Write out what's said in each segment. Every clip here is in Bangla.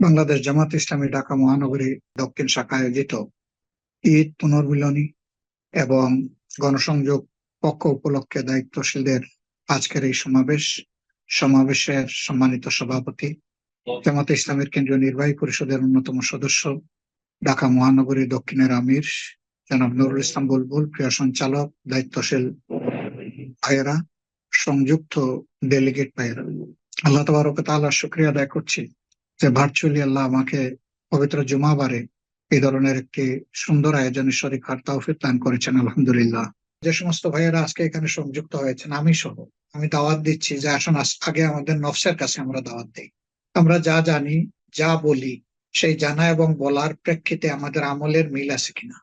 বাংলাদেশ জামাত ইসলামী ঢাকা মহানগরী দক্ষিণ শাখা আয়োজিত ঈদ পুনর্মিলনী এবং গণসংযোগ পক্ষ উপলক্ষে দায়িত্বশীলদের আজকের এই সমাবেশ, সমাবেশের সম্মানিত সভাপতি জামাত ইসলামের কেন্দ্রীয় নির্বাহী পরিষদের অন্যতম সদস্য ঢাকা মহানগরী দক্ষিণের আমির জনাব নুরুল ইসলাম বুলবুল, প্রিয় সঞ্চালক, দায়িত্বশীল ভাইয়েরা, সংযুক্ত ডেলিগেট ভাইয়েরা। আল্লাহ তবরক তাআলার শুক্রিয়া আদায় করছি। যে ভার্চুয়ালি আল্লাহ আমাকে পবিত্র জুমাবারে এই ধরনের একটি সুন্দর আয়োজনের শরীর হওয়ার তৌফিক দান করেছেন, আলহামদুলিল্লাহ। যে সমস্ত ভাইয়েরা আজকে এখানে সংযুক্ত হয়েছেন, আমি সহ, আমি দাওয়াত দিচ্ছি যে আসুন আগে আমাদের নফসের কাছে আমরা দাওয়াত দিই। আমরা যা জানি, যা বলি, সেই জানা এবং বলার প্রেক্ষিতে আমাদের আমলের মিল আছে কিনা।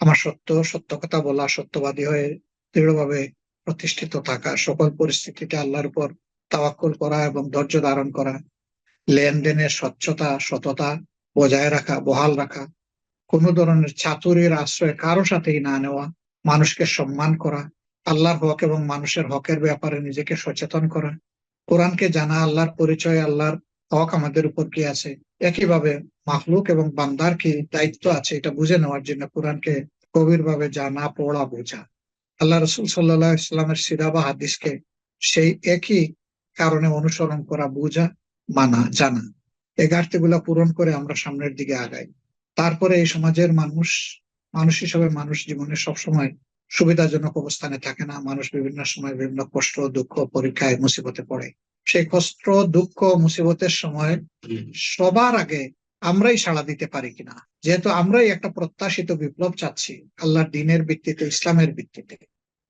আমার সত্য সত্য কথা বলা, সত্যবাদী হয়ে দৃঢ়ভাবে প্রতিষ্ঠিত থাকা সকল পরিস্থিতিতে আল্লাহর উপর তাওয়াক্কুল করা এবং ধৈর্য ধারণ করা লেনদেনের স্বচ্ছতা, সততা বজায় রাখা, বহাল রাখা, কোনো ধরনের চাতুরির আশ্রয় কারও সাথেই না নেওয়া, মানুষকে সম্মান করা, আল্লাহর হক এবং মানুষের হকের ব্যাপারে নিজেকে সচেতন করা। কোরআনকে জানা, আল্লাহর পরিচয়, আল্লাহর হক আমাদের উপর কি আছে? একইভাবে মাহলুক এবং বান্দার কি দায়িত্ব আছে? এটা বুঝে নেওয়ার জন্য কোরআনকে গভীরভাবে জানা, পড়া, বোঝা। আল্লাহ রসুল সাল্লাহ ইসলামের সিরা বা হাদিসকে সেই একই কারণে অনুসরণ করা, বোঝা মানা, জানা। এই ঘাটতিগুলো পূরণ করে আমরা সামনের দিকে আগাই। তারপরে এই সমাজের মানুষ মানুষ হিসাবে মানুষ জীবনে সবসময় সুবিধাজনক অবস্থানে থাকে না। মানুষ বিভিন্ন সময় বিভিন্ন কষ্ট, দুঃখ, পরীক্ষায় মুসিবতে পড়ে। সেই কষ্ট, দুঃখ, মুসিবতের সময় সবার আগে আমরাই সাড়া দিতে পারি কিনা? যেহেতু আমরাই একটা প্রত্যাশিত বিপ্লব চাচ্ছি, আল্লাহর দিনের ভিত্তিতে, ইসলামের ভিত্তিতে।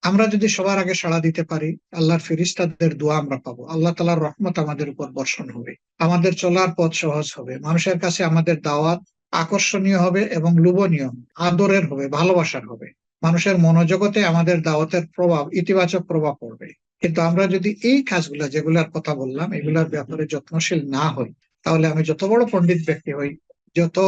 আমরা যদি সবার আগে সাড়া দিতে পারি, আল্লাহর ফিরিস্তাদের দোয়া আমরা পাবো। আল্লাহ তালার রহমত আমাদের উপর বর্ষণ হবে। আমাদের চলার পথ সহজ হবে। মানুষের কাছে আমাদের দাওয়াত আকর্ষণীয় হবে এবং লোভনীয় আদরের হবে, ভালোবাসার হবে। মানুষের মনোজগতে আমাদের দাওয়াতের প্রভাব, ইতিবাচক প্রভাব পড়বে। কিন্তু আমরা যদি এই কাজগুলা, যেগুলার কথা বললাম, এগুলার ব্যাপারে যত্নশীল না হই, তাহলে আমি যত বড় পণ্ডিত ব্যক্তি হই, যত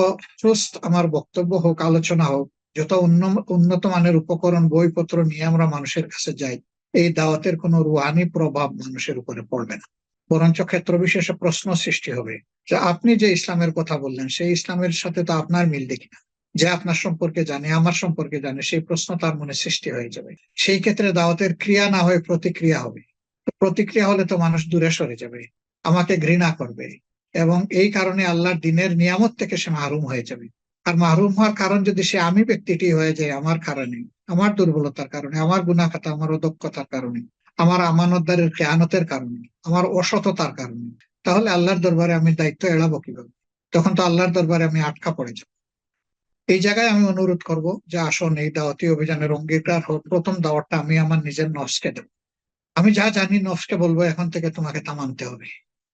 সুস্থ আমার বক্তব্য হোক, আলোচনা হোক যত উন্ন- উন্নত মানের উপকরণ, বইপত্র নিয়ে আমরা মানুষের কাছে যাই, এই দাওয়াতের কোনো রুহানি প্রভাব মানুষের উপরে পড়বে না। বরঞ্চ ক্ষেত্র বিশেষে প্রশ্ন সৃষ্টি হবে যে আপনি যে ইসলামের কথা বললেন, সেই ইসলামের সাথে তো আপনার মিল দেখি না। যে আপনার সম্পর্কে জানে, আমার সম্পর্কে জানে, সেই প্রশ্ন তার মনে সৃষ্টি হয়ে যাবে। সেই ক্ষেত্রে দাওয়াতের ক্রিয়া না হয়ে প্রতিক্রিয়া হবে। প্রতিক্রিয়া হলে তো মানুষ দূরে সরে যাবে, আমাকে ঘৃণা করবে এবং এই কারণে আল্লাহর দিনের নিয়ামত থেকে সে মাহরুম হয়ে যাবে। আর মাহরুম হওয়ার কারণ যদি সে আমি ব্যক্তিটি হয়ে যায় আমার কারণে, আমার দুর্বলতার কারণে, আমার গুণাখাতা আমার অদক্ষতার কারণে, আমার আমানতদারের খেয়ানতের কারণে, আমার অসততার কারণে, তাহলে আল্লাহর দরবারে আমি দায়িত্ব এড়াবো কীভাবে? তখন তো আল্লাহর দরবারে আমি আটকা পড়ে যাব। এই জায়গায় আমি অনুরোধ করব যে আসুন, এই দাওয়াতি অভিযানের অঙ্গীকার হোক, প্রথম দাওয়াতটা আমি আমার নিজের নফসকে দেব। আমি যা জানি নফসকে বলব, এখন থেকে তোমাকে তা মানতে হবে।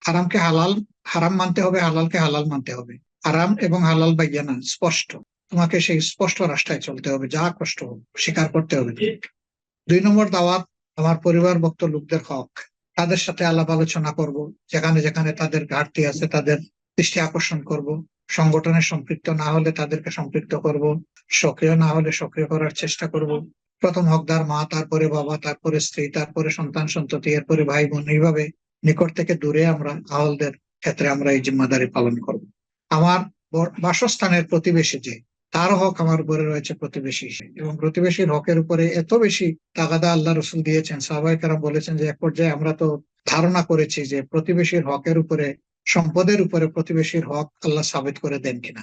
হারামকে হালাল, হারাম মানতে হবে, হালালকে হালাল মানতে হবে। হারাম এবং হালাল বাইয়া না স্পষ্ট। তোমাকে সেই স্পষ্ট রাস্তায় চলতে হবে, যা কষ্ট স্বীকার করতে হবে। দুই নম্বর দাওয়াত, আমার পরিবার ভক্ত লোকদের হক। তাদের সাথে আলাপ আলোচনা করব, যেখানে যেখানে তাদের ঘাটতি আছে তাদের দৃষ্টি আকর্ষণ করব। সংগঠনে সম্পৃক্ত না হলে তাদেরকে সম্পৃক্ত করব। সক্রিয় না হলে সক্রিয় করার চেষ্টা করব। প্রথম হকদার মা, তারপরে বাবা, তারপরে স্ত্রী, তারপরে সন্তান, সন্ততি, এরপরে ভাই বোন, এইভাবে নিকট থেকে দূরে আমরা আহলদের ক্ষেত্রে আমরা এই জিম্মাদারি পালন করব। আমার বাসস্থানের প্রতিবেশী যে, তার হক আমার উপরে রয়েছে প্রতিবেশী এবং প্রতিবেশীর হকের উপরে এত বেশি তাগাদা আল্লাহ রসুল দিয়েছেন সাহবাই কারাম বলেছেন যে, এক পর্যায়ে আমরা তো ধারণা করেছি যে, প্রতিবেশীর হকের উপরে, সম্পদের উপরে প্রতিবেশীর হক আল্লাহ সাবিত করে দেন কিনা।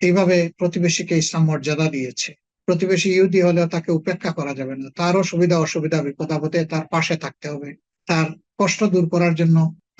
এইভাবে প্রতিবেশীকে ইসলাম মর্যাদা দিয়েছে। প্রতিবেশী ইহুদি হলেও তাকে উপেক্ষা করা যাবে না। তারও সুবিধা অসুবিধা বিপদ আপদে তার পাশে থাকতে হবে। তার কষ্ট দূর করার জন্য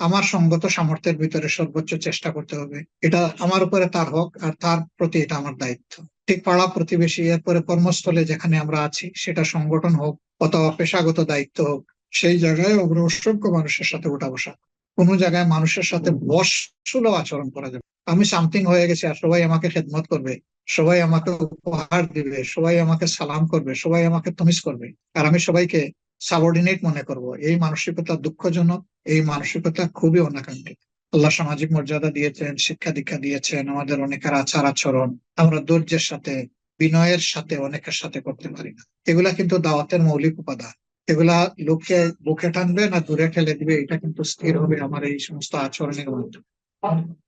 আমার সঙ্গত সামর্থ্যের ভিতরে সর্বোচ্চ চেষ্টা করতে হবে। এটা আমার উপরে তার হক আর তার প্রতি এটা আমার দায়িত্ব। ঠিক পাড়া প্রতিবেশী এরপরে কর্মস্থলে যেখানে আমরা আছি, সেটা সংগঠন হোক অথবা পেশাগত দায়িত্ব হোক, সেই জায়গায় আমরা অসংখ্য মানুষের সাথে ওঠা বসা। কোনো জায়গায় মানুষের সাথে বসসুলভ আচরণ করা যাবে আমি সামথিং হয়ে গেছি আর সবাই আমাকে খেদমত করবে, সবাই আমাকে উপহার দিবে, সবাই আমাকে সালাম করবে, সবাই আমাকে তমিস করবে। আর আমি সবাইকে সাবঅর্ডিনেট মনে করব। এই মানসিকতা দুঃখজনক, এই মানসিকতা খুবই অনাকাঙ্ক্ষিত। আল্লাহ সামাজিক মর্যাদা দিয়েছেন, শিক্ষা দীক্ষা দিয়েছেন, আমাদের অনেকের আচার আচরণ, আমরা ধৈর্যের সাথে, বিনয়ের সাথে অনেকের সাথে করতে পারি না। এগুলা কিন্তু দাওয়াতের মৌলিক উপাদান। এগুলা লোককে বুকে টানবে না দূরে ঠেলে দিবে, এটা কিন্তু স্থির হবে আমার এই সমস্ত আচরণের মাধ্যমে।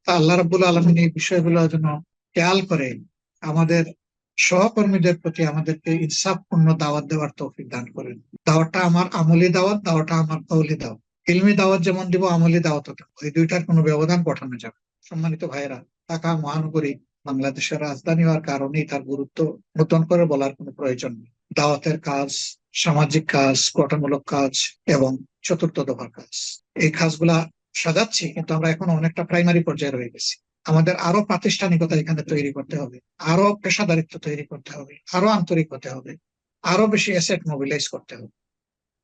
তা আল্লাহ রাব্বুল আলমিন এই বিষয়গুলো যেন খেয়াল করে, আমাদের সহকর্মীদের প্রতি আমাদেরকে ইনসাফপূর্ণ দাওয়াত দেওয়ার তৌফিক দান করেন। দাওয়াতটা আমার আমলি দাওয়াত দাওয়াটা আমার কৌলি দাওয়াত। ইলমি দাওয়াত যেমন দিব, আমলি দাওয়াত এই দুইটার কোনো ব্যবধান ঘটানো যাবে সম্মানিত ভাইয়েরা, ঢাকা মহানগরী বাংলাদেশের রাজধানী হওয়ার কারণেই তার গুরুত্ব নতুন করে বলার কোনো প্রয়োজন নেই। দাওয়াতের কাজ, সামাজিক কাজ, গঠনমূলক কাজ এবং চতুর্থ দফার কাজ। এই কাজগুলা সাজাচ্ছি, কিন্তু আমরা এখন অনেকটা প্রাইমারি পর্যায়ে রয়ে গেছি। আমাদের আরও প্রাতিষ্ঠানিকতা এখানে তৈরি করতে হবে। আরও পেশাদারিত্ব তৈরি করতে হবে। আরও আন্তরিক হতে হবে। আরও বেশি অ্যাসেট মোবিলাইজ করতে হবে।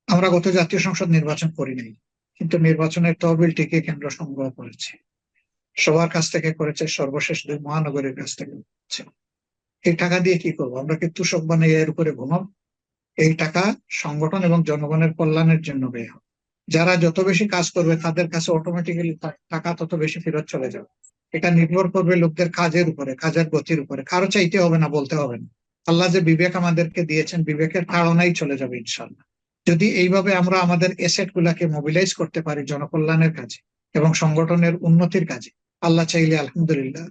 আমরা গত জাতীয় সংসদ নির্বাচন করি নাই, কিন্তু নির্বাচনের তহবিলটিকে কেন্দ্র সংগ্রহ করেছে। সবার কাছ থেকে করেছে সর্বশেষ দুই মহানগরের কাছ থেকে করেছে। এই টাকা দিয়ে কি করব? আমরা কি তুষক বানিয়ে এর উপরে ঘুমাব? এই টাকা সংগঠন এবং জনগণের কল্যাণের জন্য ব্যয় হবে। যারা যত বেশি কাজ করবে, তাদের কাছে অটোমেটিক্যালি টাকা তত বেশি ফেরত চলে যাবে। এটা নির্ভর করবে লোকদের কাজের উপরে, কাজের গতির উপরে। কারও চাইতে হবে না, বলতে হবে না। আল্লাহ যে বিবেক আমাদেরকে দিয়েছেন, বিবেকের তাড়নাই চলে যাবে ইনশাল্লাহ যদি এইভাবে আমরা আমাদের এসেট গুলাকে মোবিলাইজ করতে পারি জনকল্যাণের কাজে এবং সংগঠনের উন্নতির কাজে, আল্লাহ চাইলে আলহামদুলিল্লাহ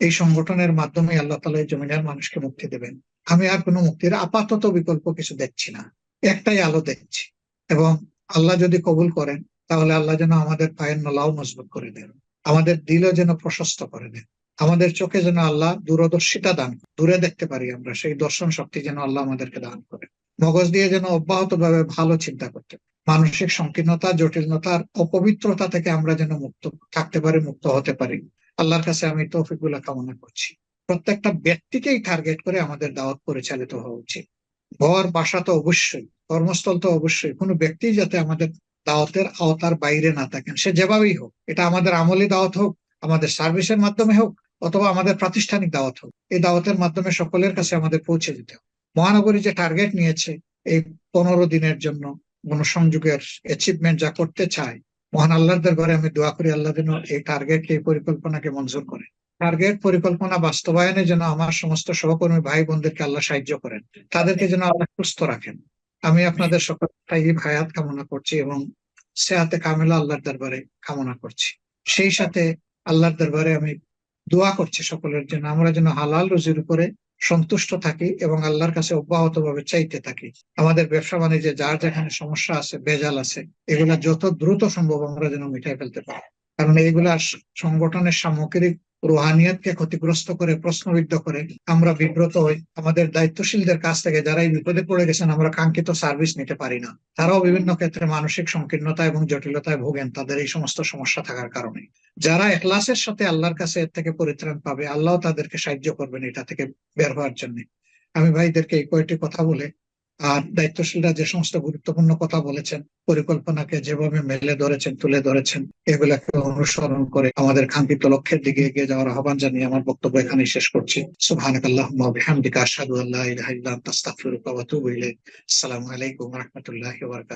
এই সংগঠনের মাধ্যমে আল্লাহ তালা জমিনের মানুষকে মুক্তি দেবেন। আমি আর কোনো মুক্তির আপাতত বিকল্প কিছু দেখছি না। একটাই আলো দেখছি এবং আল্লাহ যদি কবুল করেন, তাহলে আল্লাহ যেন আমাদের পায়ের নলাও মজবুত করে দেন। আমাদের দিলও যেন প্রশস্ত করে দেন। আমাদের চোখে যেন আল্লাহ দূরদর্শিতা দান দূরে দেখতে পারি আমরা সেই দর্শন শক্তি যেন আল্লাহ আমাদেরকে দান করে। মগজ দিয়ে যেন অব্যাহত ভাবে ভালো চিন্তা করতে মানসিক সংকীর্ণতা জটিলতার অপবিত্রতা থেকে আমরা যেন মুক্ত থাকতে পারি, মুক্ত হতে পারি। আল্লাহর কাছে আমি তৌফিকুল্লা কামনা করছি। প্রত্যেকটা ব্যক্তিকেই টার্গেট করে আমাদের দাওয়াত পরিচালিত হওয়া উচিত। ঘর, বাসা তো অবশ্যই, কর্মস্থল তো অবশ্যই। কোনো ব্যক্তি যাতে আমাদের দাওয়াতের আওতার বাইরে না থাকেন, সে যেভাবেই হোক। এটা আমাদের আমলি দাওয়াত হোক, আমাদের সার্ভিসের মাধ্যমে হোক অথবা আমাদের প্রাতিষ্ঠানিক দাওয়াত হোক। এই দাওয়াতের মাধ্যমে সকলের কাছে আমাদের পৌঁছে দিতে হবে। মহানগরী যে টার্গেট নিয়েছে, এই পনেরো দিনের জন্য গণসংযোগের অ্যাচিভমেন্ট যা করতে চায়, মহান আল্লাহর দরবারে আমি দোয়া করি আল্লাহ যেন এই টার্গেট এই পরিকল্পনাকে মঞ্জুর করে। টার্গেট পরিকল্পনা বাস্তবায়নে যেন আমার সমস্ত সহকর্মী ভাই বোনদেরকে আল্লাহ সাহায্য করেন। তাদেরকে যেন আল্লাহ সুস্থ রাখেন। আমি আপনাদের সকল ভায়াত কামনা করছি এবং সেহাতে কামেলা আল্লাহর দরবারে কামনা করছি। সেই সাথে আল্লাহর দরবারে আমি দোয়া করছে সকলের জন্য। আমরা যেন হালাল রুজির উপরে সন্তুষ্ট থাকি এবং আল্লাহর কাছে অব্যাহত ভাবে চাইতে থাকি। আমাদের ব্যবসা বাণিজ্যে যার যেখানে সমস্যা আছে, বেজাল আছে, এগুলা যত দ্রুত সম্ভব আমরা যেন মিটাই ফেলতে পারি। কারণ এইগুলা সংগঠনের সামগ্রিক রুহানিয়াতকে ক্ষতিগ্রস্ত করে, প্রশ্নবিদ্ধ করে, আমরা বিব্রত হই। আমাদের দায়িত্বশীলদের কাছ থেকে যারা এই বিপদে পড়ে গেছেন, আমরা কাঙ্ক্ষিত সার্ভিস নিতে পারি না। তারাও বিভিন্ন ক্ষেত্রে মানসিক সংকীর্ণতা এবং জটিলতায় ভোগেন, তাদের এই সমস্ত সমস্যা থাকার কারণে। যারা এখলাসের সাথে আল্লাহর কাছে এর থেকে পরিত্রাণ পাবে, আল্লাহ তাদেরকে সাহায্য করবেন এটা থেকে বের হওয়ার জন্য। আমি ভাইদেরকে এই কয়েকটি কথা বলে আর দায়িত্বশীলরা যে সমস্ত গুরুত্বপূর্ণ কথা বলেছেন, পরিকল্পনাকে যেভাবে মেলে ধরেছেন, তুলে ধরেছেন, এগুলাকে অনুসরণ করে আমাদের কাঙ্ক্ষিত লক্ষ্যের দিকে এগিয়ে যাওয়ার আহ্বান জানিয়ে আমার বক্তব্য এখানে শেষ করছি। সুবহানাকাল্লাহুম্মা ওয়া আলাইকুম ওয়া